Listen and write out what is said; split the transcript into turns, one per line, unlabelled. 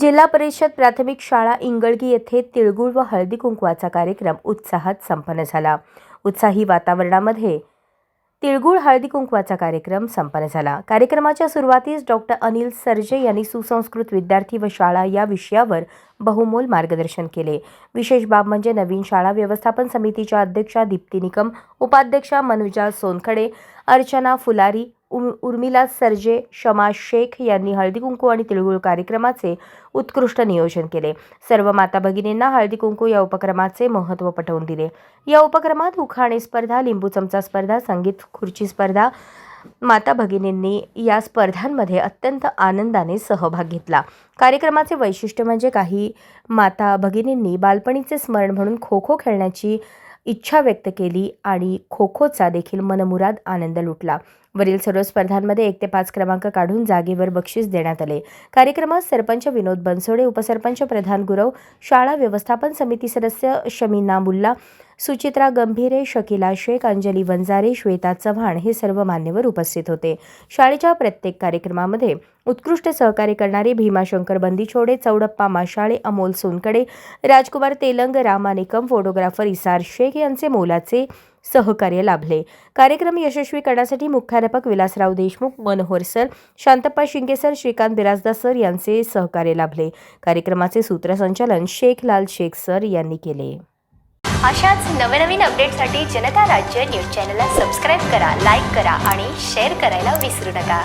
जिल्हा परिषद प्राथमिक शाळा इंगळगी येथे तिळगुळ व हळदी कुंकवाचा कार्यक्रम उत्साहात संपन्न झाला. उत्साही वातावरणामध्ये तिळगुळ हळदी कुंकवाचा कार्यक्रम संपन्न झाला. कार्यक्रमाच्या सुरुवातीस डॉक्टर अनिल सरजे यांनी सुसंस्कृत विद्यार्थी व शाळा या विषयावर बहुमोल मार्गदर्शन केले. विशेष बाब म्हणजे नवीन शाळा व्यवस्थापन समितीच्या अध्यक्षा दीप्ती निकम उपाध्यक्षा मनुजा सोनखडे अर्चना फुलारी उ उर्मिला सर्जे शमा शेख यांनी हळदी कुंकू आणि तिळगुळ कार्यक्रमाचे उत्कृष्ट नियोजन केले. सर्व माता भगिनींना हळदी कुंकू या उपक्रमाचे महत्त्व पटवून दिले. या उपक्रमात उखाणे स्पर्धा लिंबू चमचा स्पर्धा संगीत खुर्ची स्पर्धा माता भगिनींनी या स्पर्धांमध्ये अत्यंत आनंदाने सहभाग घेतला. कार्यक्रमाचे वैशिष्ट्य म्हणजे काही माता भगिनींनी बालपणीचे स्मरण म्हणून खो खो खेळण्याची इच्छा व्यक्त केली आणि खो खोचा देखील मनमुराद आनंद लुटला. वरील सर्व स्पर्धांमध्ये एक ते पाच क्रमांक काढून जागेवर बक्षीस देण्यात आले. कार्यक्रमात सरपंच विनोद बनसोडे उपसरपंच प्रधान गुरव शाळा व्यवस्थापन समिती सदस्य शमीना मुल्ला सुचित्रा गंभीरे शकिला शेख अंजली वंजारे श्वेता चव्हाण हे सर्व मान्यवर उपस्थित होते. शाळेच्या प्रत्येक कार्यक्रमामध्ये उत्कृष्ट सहकार्य करणारे भीमाशंकर बंदीछोडे चौडप्पा माशाळे अमोल सोनकडे राजकुमार तेलंग रामा निकम फोटोग्राफर इसार शेख यांचे मोलाचे सहकार्य लाभले. कार्यक्रम यशस्वी करण्यासाठी मुख्याध्यापक Vilasrao Deshmukh Manohar sir Shantappa Shinge sir Shrikant बिराजदा sir यांचे सहकार्य लाभले. कार्यक्रमाचे सूत्रसंचालन शेख लाल शेख सर यांनी केले.
अशाच नवनवीन अपडेटसाठी जनता राज्य न्यूज चॅनलला सबस्क्राईब करा लाईक करा आणि शेअर करायला विसरू नका.